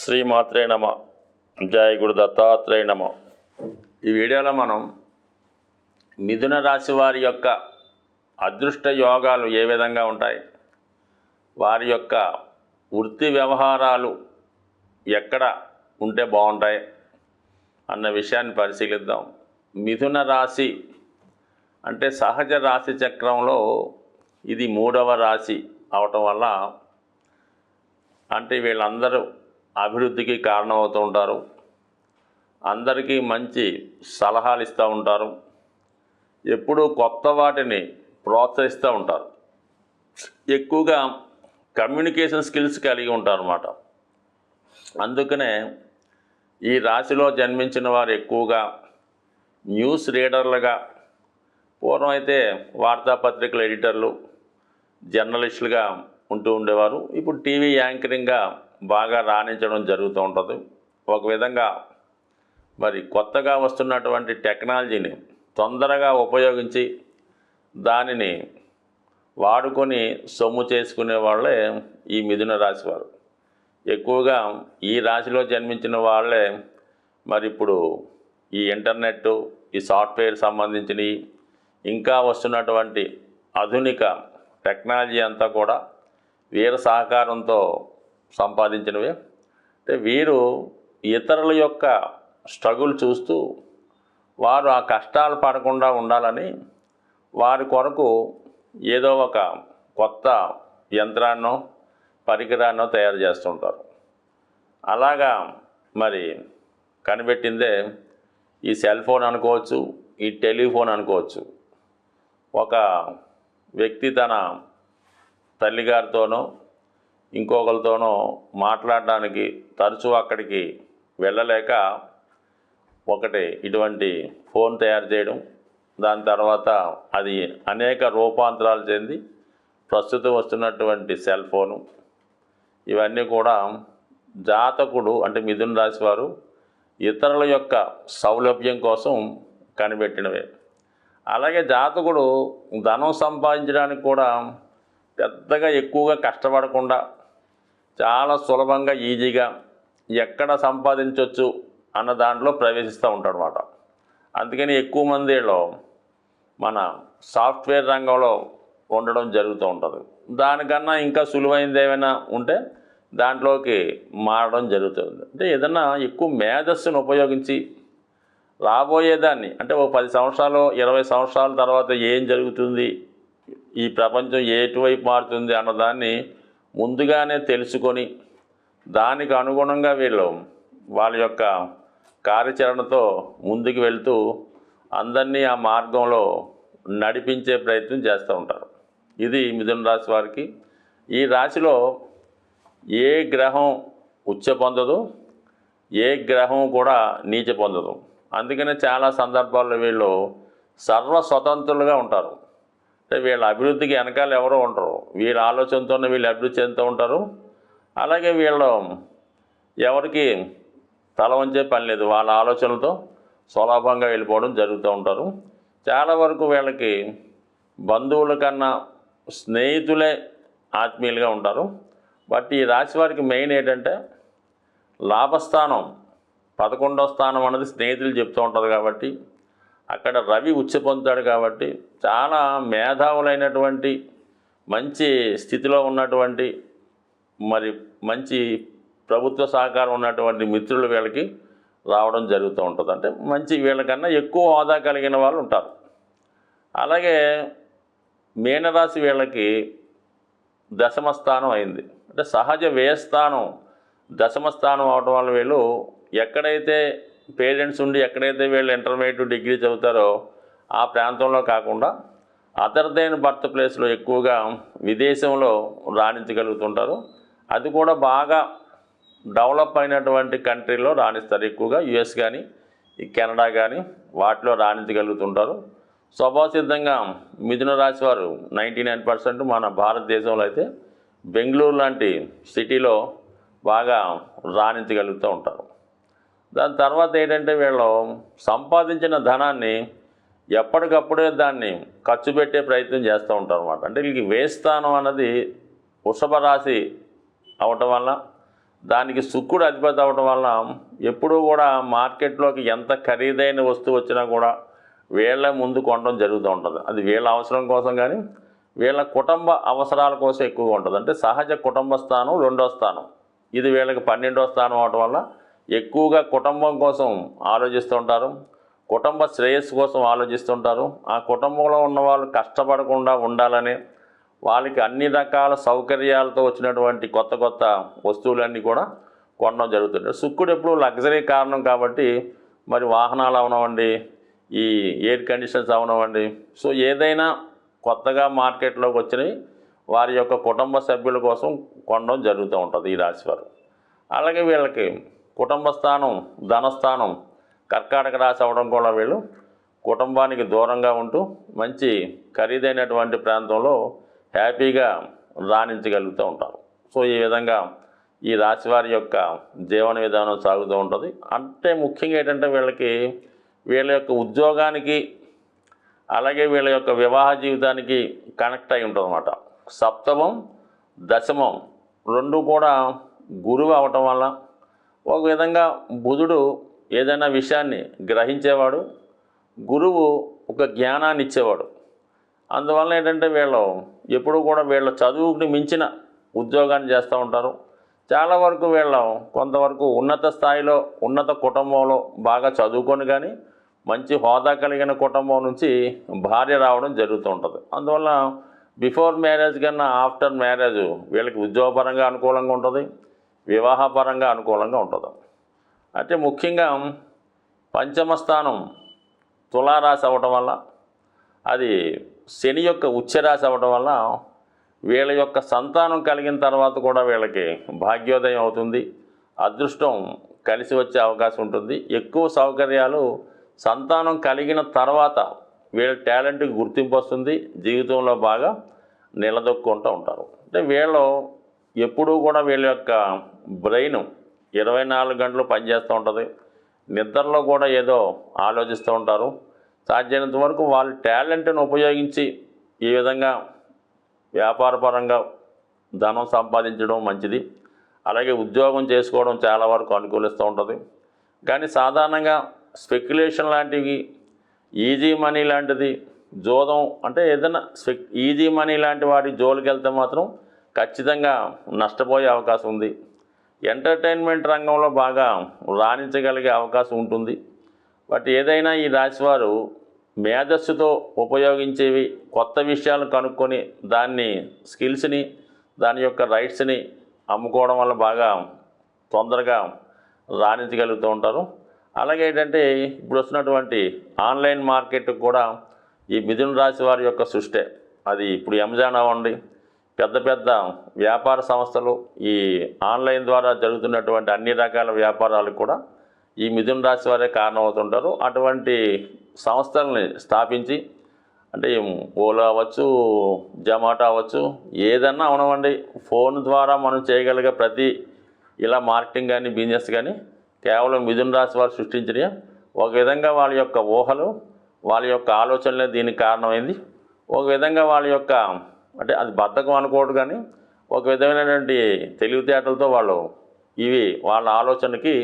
శ్రీమాత్రే నమ. జయ గురు దత్తాత్రేయ నమ. ఈ వీడియోలో మనం మిథున రాశి వారి యొక్క అదృష్ట యోగాలు ఏ విధంగా ఉంటాయి? వారి యొక్క వృత్తి వ్యవహారాలు ఎక్కడ ఉంటే బాగుంటాయి? అన్న విషయాన్ని పరిశీలిద్దాం. మిథున రాశి అంటే సహజ రాశి చక్రంలో ఇది మూడవ రాశి అవటం వల్ల అంటే వీళ్ళందరూ అభివృద్ధికి కారణమవుతూ ఉంటారు. అందరికీ మంచి సలహాలు ఇస్తూ ఉంటారు. ఎప్పుడూ కొత్త వాటిని ప్రోత్సహిస్తూ ఉంటారు. ఎక్కువగా కమ్యూనికేషన్ స్కిల్స్ కలిగి ఉంటారు అన్నమాట అందుకనే ఈ రాశిలో జన్మించిన వారు ఎక్కువగా న్యూస్ రీడర్లుగా పూర్వం అయితే వార్తాపత్రికల ఎడిటర్లు జర్నలిస్టులుగా ఉంటూ ఉండేవారు. ఇప్పుడు టీవీ యాంకరింగ్గా బాగా రాణించడం జరుగుతూ ఉంటుంది. ఒక విధంగా మరి కొత్తగా వస్తున్నటువంటి టెక్నాలజీని తొందరగా ఉపయోగించి దానిని వాడుకొని సొమ్ము చేసుకునే వాళ్ళే ఈ మిథున రాశి వారు. ఎక్కువగా ఈ రాశిలో జన్మించిన వాళ్ళే మరి ఇప్పుడు ఈ ఇంటర్నెట్ ఈ సాఫ్ట్వేర్ సంబంధించినవి ఇంకా వస్తున్నటువంటి ఆధునిక టెక్నాలజీ అంతా కూడా వీర సహకారంతో సంపాదించినవే. అంటే వీరు ఇతరుల యొక్క స్ట్రగుల్ చూస్తూ వారు ఆ కష్టాలు పడకుండా ఉండాలని వారి కొరకు ఏదో ఒక కొత్త యంత్రాన్నో పరికరాన్నో తయారు చేస్తుంటారు. అలాగా మరి కనిపెట్టిందే ఈ సెల్ ఫోన్ అనుకోవచ్చు ఈ టెలిఫోన్ అనుకోవచ్చు. ఒక వ్యక్తి తన తల్లిగారితోనో ఇంకొకరితోనో మాట్లాడడానికి తరచూ అక్కడికి వెళ్ళలేక ఒకటి ఇటువంటి ఫోన్ తయారు చేయడం దాని తర్వాత అది అనేక రూపాంతరాలు చెంది ప్రస్తుతం వస్తున్నటువంటి సెల్ ఫోను. ఇవన్నీ కూడా జాతకుడు అంటే మిథున రాశి వారు ఇతరుల యొక్క సౌలభ్యం కోసం కనిపెట్టినవే. అలాగే జాతకుడు ధనం సంపాదించడానికి కూడా పెద్దగా ఎక్కువగా కష్టపడకుండా చాలా సులభంగా ఈజీగా ఎక్కడ సంపాదించవచ్చు అన్న దాంట్లో ప్రవేశిస్తూ ఉంటాడు అనమాట అందుకని ఎక్కువ మందిలో మన సాఫ్ట్వేర్ రంగంలో ఉండడం జరుగుతూ ఉంటుంది. దానికన్నా ఇంకా సులువైనది ఏమైనా ఉంటే దాంట్లోకి మారడం జరుగుతుంది. అంటే ఏదన్నా ఎక్కువ మేధస్సును ఉపయోగించి రాబోయేదాన్ని అంటే ఒక పది సంవత్సరాలు ఇరవై సంవత్సరాల తర్వాత ఏం జరుగుతుంది ఈ ప్రపంచం ఎటువైపు మారుతుంది అన్నదాన్ని ముందుగానే తెలుసుకొని దానికి అనుగుణంగా వీళ్ళు వాళ్ళ యొక్క కార్యాచరణతో ముందుకు వెళ్తూ అందరినీ ఆ మార్గంలో నడిపించే ప్రయత్నం చేస్తూ ఉంటారు. ఇది మిథున రాశి వారికి. ఈ రాశిలో ఏ గ్రహం ఉచ్చ పొందదు ఏ గ్రహం కూడా నీచ పొందదు. అందుకనే చాలా సందర్భాల్లో వీళ్ళు సర్వ స్వతంత్రులుగా ఉంటారు. వీళ్ళ అభివృద్ధికి వెనకాల ఎవరో ఉండరు. వీళ్ళ ఆలోచనతోనే వీళ్ళు అభివృద్ధి చెందుతూ ఉంటారు. అలాగే వీళ్ళు ఎవరికి తల వంచే పని లేదు. వాళ్ళ ఆలోచనలతో సులభంగా వెళ్ళిపోవడం జరుగుతూ ఉంటారు. చాలా వరకు వీళ్ళకి బంధువుల కన్నా స్నేహితులే ఆత్మీయులుగా ఉంటారు. బట్ ఈ రాశి వారికి మెయిన్ ఏంటంటే లాభస్థానం పదకొండో స్థానం అనేది స్నేహితులు చెప్తూ ఉంటారు కాబట్టి అక్కడ రవి ఉచ్చ పొందుతాడు కాబట్టి చాలా మేధావులైనటువంటి మంచి స్థితిలో ఉన్నటువంటి మరి మంచి ప్రభుత్వ సహకారం ఉన్నటువంటి మిత్రులు వీళ్ళకి రావడం జరుగుతూ ఉంటుంది. అంటే మంచి వీళ్ళకన్నా ఎక్కువ హోదా కలిగిన వాళ్ళు ఉంటారు. అలాగే మీనరాశి వీళ్ళకి దశమ స్థానం అయింది. అంటే సహజ వ్యయస్థానం దశమ స్థానం అవడం వల్ల వీళ్ళు ఎక్కడైతే పేరెంట్స్ ఉండి ఎక్కడైతే వీళ్ళు ఇంటర్మీడియట్ డిగ్రీ చదువుతారో ఆ ప్రాంతంలో కాకుండా అదర్ బర్త్ ప్లేస్లో ఎక్కువగా విదేశంలో రాణించగలుగుతుంటారు. అది కూడా బాగా డెవలప్ అయినటువంటి కంట్రీలో రాణిస్తారు ఎక్కువగా. యుఎస్ కానీ కెనడా కానీ వాటిలో రాణించగలుగుతుంటారు. స్వభావసిద్ధంగా మిథున రాశి వారు నైంటీ నైన్ పర్సెంట్ మన భారతదేశంలో అయితే బెంగళూరు లాంటి సిటీలో బాగా రాణించగలుగుతూ ఉంటారు. దాని తర్వాత ఏంటంటే వీళ్ళు సంపాదించిన ధనాన్ని ఎప్పటికప్పుడే దాన్ని ఖర్చు పెట్టే ప్రయత్నం చేస్తూ ఉంటారు అనమాట అంటే వీళ్ళకి వేస్తానం అన్నది వృషభ రాశి అవటం వల్ల దానికి శుక్రుడు అధిపతి అవటం వల్ల ఎప్పుడూ కూడా మార్కెట్లోకి ఎంత ఖరీదైన వస్తువు వచ్చినా కూడా వీళ్ళ ముందు కొనడం జరుగుతూ ఉంటుంది. అది వీళ్ళ అవసరం కోసం కానీ వీళ్ళ కుటుంబ అవసరాల కోసం ఎక్కువగా ఉంటుంది. అంటే సహజ కుటుంబ స్థానం రెండో స్థానం. ఇది వీళ్ళకి పన్నెండో స్థానం అవటం వల్ల ఎక్కువగా కుటుంబం కోసం ఆలోచిస్తూ ఉంటారు. కుటుంబ శ్రేయస్సు కోసం ఆలోచిస్తుంటారు ఆ కుటుంబంలో ఉన్న వాళ్ళు కష్టపడకుండా ఉండాలని వాళ్ళకి అన్ని రకాల సౌకర్యాలతో వచ్చినటువంటి కొత్త కొత్త వస్తువులన్నీ కూడా కొనడం జరుగుతుంది. శుక్రుడు ఎప్పుడు లగ్జరీ కారణం కాబట్టి మరి వాహనాలు అవనవండి ఈ ఎయిర్ కండిషన్స్ అవనవండి సో ఏదైనా కొత్తగా మార్కెట్లోకి వచ్చినవి వారి యొక్క కుటుంబ సభ్యుల కోసం కొనడం జరుగుతూ ఉంటుంది ఈ రాశివారు అలాగే వీళ్ళకి కుటుంబ స్థానం ధనస్థానం కర్కాటక రాశి అవ్వడం కూడా వీళ్ళు కుటుంబానికి దూరంగా ఉంటూ మంచి ఖరీదైనటువంటి ప్రాంతంలో హ్యాపీగా రాణించగలుగుతూ ఉంటారు. సో ఈ విధంగా ఈ రాశి వారి యొక్క జీవన విధానం సాగుతూ ఉంటుంది. అంటే ముఖ్యంగా ఏంటంటే వీళ్ళకి వీళ్ళ యొక్క ఉద్యోగానికి అలాగే వీళ్ళ యొక్క వివాహ జీవితానికి కనెక్ట్ అయి ఉంటుంది అనమాట సప్తమం దశమం రెండు కూడా గురువు అవటం వల్ల ఒక విధంగా బుధుడు ఏదైనా విషయాన్ని గ్రహించేవాడు గురువు ఒక జ్ఞానాన్ని ఇచ్చేవాడు. అందువల్ల ఏంటంటే వీళ్ళు ఎప్పుడు కూడా వీళ్ళ చదువుకి మించిన ఉద్యోగాన్ని చేస్తూ ఉంటారు. చాలా వరకు వీళ్ళు కొంతవరకు ఉన్నత స్థాయిలో ఉన్నత కుటుంబంలో బాగా చదువుకొని కానీ మంచి హోదా కలిగిన కుటుంబం నుంచి భార్య రావడం జరుగుతూ ఉంటుంది. అందువల్ల బిఫోర్ మ్యారేజ్ కన్నా ఆఫ్టర్ మ్యారేజ్ వీళ్ళకి ఉద్యోగపరంగా అనుకూలంగా ఉంటుంది. వివాహపరంగా అనుకూలంగా ఉంటుంది. అంటే ముఖ్యంగా పంచమ స్థానం తులారాశి అవ్వటం వల్ల అది శని యొక్క ఉచ్చరాశి అవ్వటం వల్ల వీళ్ళ యొక్క సంతానం కలిగిన తర్వాత కూడా వీళ్ళకి భాగ్యోదయం అవుతుంది. అదృష్టం కలిసి వచ్చే అవకాశం ఉంటుంది. ఎక్కువ సౌకర్యాలు సంతానం కలిగిన తర్వాత వీళ్ళ టాలెంట్కి గుర్తింపు వస్తుంది. జీవితంలో బాగా నిలదొక్కుంటూ ఉంటారు. అంటే వీళ్ళు ఎప్పుడూ కూడా వీళ్ళ యొక్క బ్రెయిన్ ఇరవై నాలుగు గంటలు పనిచేస్తూ ఉంటుంది. నిద్రలో కూడా ఏదో ఆలోచిస్తూ ఉంటారు. సాధ్యమైనంత వరకు వాళ్ళ టాలెంట్ను ఉపయోగించి ఈ విధంగా వ్యాపారపరంగా ధనం సంపాదించడం మంచిది. అలాగే ఉద్యోగం చేసుకోవడం చాలా వరకు అనుకూలిస్తూ ఉంటుంది. కానీ సాధారణంగా స్పెక్యులేషన్ లాంటివి ఈజీ మనీ లాంటిది జోదం అంటే ఏదైనా స్పెక్ ఈజీ మనీ లాంటి వాటి జోలికి వెళ్తే మాత్రం ఖచ్చితంగా నష్టపోయే అవకాశం ఉంది. ఎంటర్టైన్మెంట్ రంగంలో బాగా రాణించగలిగే అవకాశం ఉంటుంది. బట్ ఏదైనా ఈ రాశివారు మేధస్సుతో ఉపయోగించేవి కొత్త విషయాలను కనుక్కొని దాన్ని స్కిల్స్ని దాని యొక్క రైట్స్ని అమ్ముకోవడం వల్ల బాగా తొందరగా రాణించగలుగుతూ ఉంటారు. అలాగే ఏంటంటే ఇప్పుడు వస్తున్నటువంటి ఆన్లైన్ మార్కెట్ కూడా ఈ మిథున రాశి వారి యొక్క సృష్టే. అది ఇప్పుడు అమెజాన్ అవ్వండి పెద్ద పెద్ద వ్యాపార సంస్థలు ఈ ఆన్లైన్ ద్వారా జరుగుతున్నటువంటి అన్ని రకాల వ్యాపారాలు కూడా ఈ మిథున రాశి వారే కారణమవుతుంటారు. అటువంటి సంస్థల్ని స్థాపించి అంటే ఓలా అవ్వచ్చు జమాటో అవ్వచ్చు ఏదన్నా అవనవండి ఫోన్ ద్వారా మనం చేయగలిగే ప్రతి ఇలా మార్కెటింగ్ కానీ బిజినెస్ కానీ కేవలం మిథున రాశి వారు సృష్టించినవి ఒక విధంగా వాళ్ళ యొక్క ఊహలు వాళ్ళ యొక్క ఆలోచనలే దీనికి కారణమైంది. ఒక విధంగా వాళ్ళ యొక్క అంటే అది బద్ధకం అనుకోవడం కానీ ఒక విధమైనటువంటి తెలివితేటలతో వాళ్ళు ఇవి వాళ్ళ ఆలోచనకి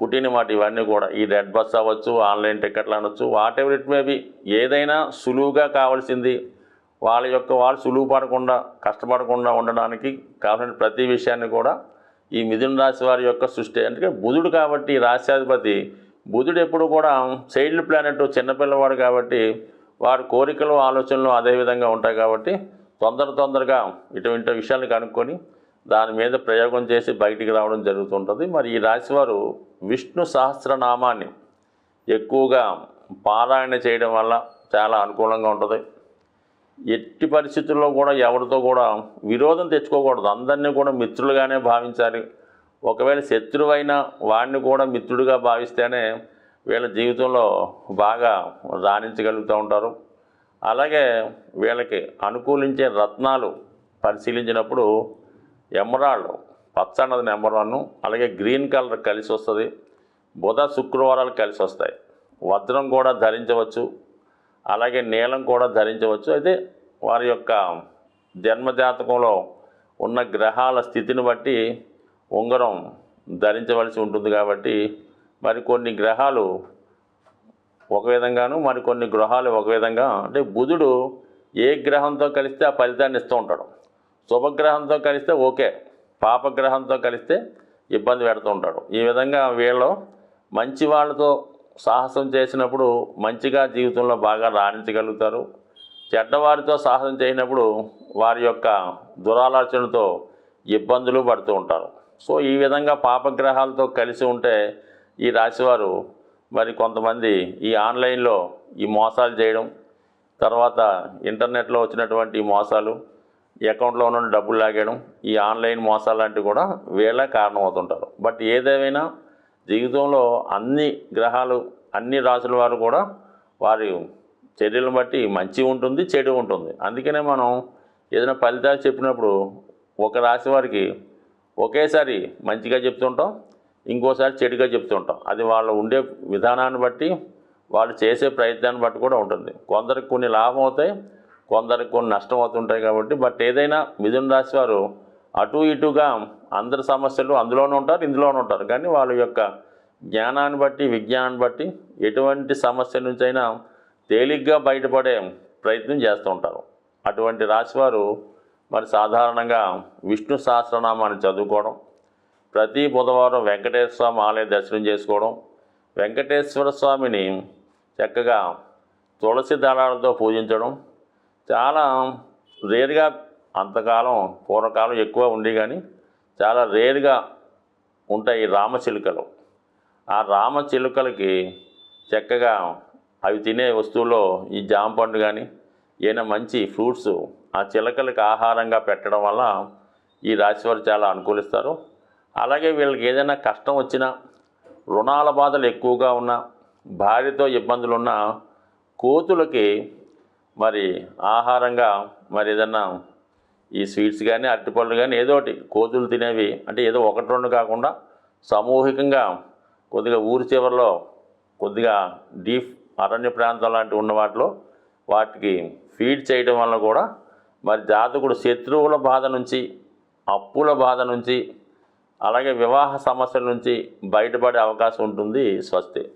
పుట్టిన వాటి ఇవన్నీ కూడా. ఈ రెడ్ బస్ అవ్వచ్చు ఆన్లైన్ టికెట్లు అనొచ్చు వాట్ ఎవర్ ఇట్ మేబీ ఏదైనా సులువుగా కావాల్సింది. వాళ్ళ యొక్క వాళ్ళు సులువు పడకుండా కష్టపడకుండా ఉండడానికి కావాల్సిన ప్రతి విషయాన్ని కూడా ఈ మిథున రాశి వారి యొక్క సృష్టి. అంటే బుధుడు కాబట్టి రాశ్యాధిపతి బుధుడు ఎప్పుడు కూడా చైల్డ్ ప్లానెట్ చిన్నపిల్లవాడు కాబట్టి వారి కోరికలు ఆలోచనలు అదే విధంగా ఉంటాయి కాబట్టి తొందర తొందరగా ఇటువంటి విషయాలను కనుక్కొని దాని మీద ప్రయోగం చేసి బయటికి రావడం జరుగుతుంటుంది. మరి ఈ రాశివారు విష్ణు సహస్రనామాన్ని ఎక్కువగా పారాయణ చేయడం వల్ల చాలా అనుకూలంగా ఉంటుంది. ఎట్టి పరిస్థితుల్లో కూడా ఎవరితో కూడా విరోధం తెచ్చుకోకూడదు. అందరినీ కూడా మిత్రులుగానే భావించాలి. ఒకవేళ శత్రువైన వాడిని కూడా మిత్రుడిగా భావిస్తేనే వీళ్ళ జీవితంలో బాగా రాణించగలుగుతూ ఉంటారు. అలాగే వీళ్ళకి అనుకూలించే రత్నాలు పరిశీలించినప్పుడు ఎమరాల్డ్ పచ్చ అన్నది నెంబర్ వన్ అలాగే గ్రీన్ కలర్ కలిసి వస్తుంది బుధ శుక్రవారాలు కలిసి వస్తాయి. వజ్రం కూడా ధరించవచ్చు అలాగే నీలం కూడా ధరించవచ్చు. అయితే వారి యొక్క జన్మజాతకంలో ఉన్న గ్రహాల స్థితిని బట్టి ఉంగరం ధరించవలసి ఉంటుంది కాబట్టి మరి కొన్ని గ్రహాలు ఒక విధంగాను మరికొన్ని గ్రహాలు ఒక విధంగా అంటే బుధుడు ఏ గ్రహంతో కలిస్తే ఆ ఫలితాన్ని ఇస్తూ ఉంటాడు. శుభగ్రహంతో కలిస్తే ఓకే పాపగ్రహంతో కలిస్తే ఇబ్బంది పెడుతూ ఉంటాడు. ఈ విధంగా వీళ్ళు మంచి వాళ్ళతో సాహసం చేసినప్పుడు మంచిగా జీవితంలో బాగా రాణించగలుగుతారు. చెడ్డవారితో సాహసం చేయనప్పుడు వారి యొక్క దురాలోచనతో ఇబ్బందులు పడుతూ ఉంటారు. సో ఈ విధంగా పాపగ్రహాలతో కలిసి ఉంటే ఈ రాశివారు మరి కొంతమంది ఈ ఆన్లైన్లో ఈ మోసాలు చేయడం తర్వాత ఇంటర్నెట్లో వచ్చినటువంటి మోసాలు ఈ అకౌంట్లో ఉన్న డబ్బులు లాగేయడం ఈ ఆన్లైన్ మోసాలు లాంటివి కూడా వీళ్ళ కారణమవుతుంటారు. బట్ ఏదేమైనా జీవితంలో అన్ని గ్రహాలు అన్ని రాసుల వారు కూడా వారి చర్యలను బట్టి మంచి ఉంటుంది చెడు ఉంటుంది. అందుకనే మనం ఏదైనా ఫలితాలు చెప్పినప్పుడు ఒక రాశి వారికి ఒకేసారి మంచిగా చెప్తుంటాం ఇంకోసారి చెడుగా చెప్తుంటాం. అది వాళ్ళు ఉండే విధానాన్ని బట్టి వాళ్ళు చేసే ప్రయత్నాన్ని బట్టి కూడా ఉంటుంది. కొందరికి కొన్ని లాభం అవుతాయి కొందరికి కొన్ని నష్టం అవుతుంటాయి కాబట్టి బట్ ఏదైనా మిథున రాశి వారు అటు ఇటుగా అందరి సమస్యలు అందులోనే ఉంటారు ఇందులోనే ఉంటారు. కానీ వాళ్ళ యొక్క జ్ఞానాన్ని బట్టి విజ్ఞానాన్ని బట్టి ఎటువంటి సమస్య నుంచైనా తేలిగ్గా బయటపడే ప్రయత్నం చేస్తూ ఉంటారు. అటువంటి రాశివారు మరి సాధారణంగా విష్ణు సహస్రనామాన్ని చదువుకోవడం ప్రతి బుధవారం వెంకటేశ్వర స్వామి ఆలయ దర్శనం చేసుకోవడం వెంకటేశ్వర స్వామిని చక్కగా తులసి దళాలతో పూజించడం చాలా రేరుగా అంతకాలం పూర్వకాలం ఎక్కువ ఉండి కానీ చాలా రేరుగా ఉంటాయి రామచిలుకలు. ఆ రామచిలుకలకి చక్కగా అవి తినే వస్తువుల్లో ఈ జామ పండు కానీ ఏదైనా మంచి ఫ్రూట్స్ ఆ చిలకలకు ఆహారంగా పెట్టడం వల్ల ఈ రాశివారు చాలా అనుకూలిస్తారు. అలాగే వీళ్ళకి ఏదైనా కష్టం వచ్చినా రుణాల బాధలు ఎక్కువగా ఉన్నా భార్యతో ఇబ్బందులు ఉన్నా కోతులకి మరి ఆహారంగా మరి ఏదన్నా ఈ స్వీట్స్ కానీ అరటిపళ్ళు కానీ ఏదో ఒకటి కోతులు తినేవి అంటే ఏదో ఒకటి రెండు కాకుండా సామూహికంగా కొద్దిగా ఊరి చివరిలో కొద్దిగా డీప్ అరణ్య ప్రాంతం లాంటివి ఉన్న వాటిలో వాటికి ఫీడ్ చేయడం వల్ల కూడా మరి జాతకుడు శత్రువుల బాధ నుంచి అప్పుల బాధ నుంచి అలాగే వివాహ సమస్యల నుంచి బయటపడే అవకాశం ఉంటుంది స్వస్తి.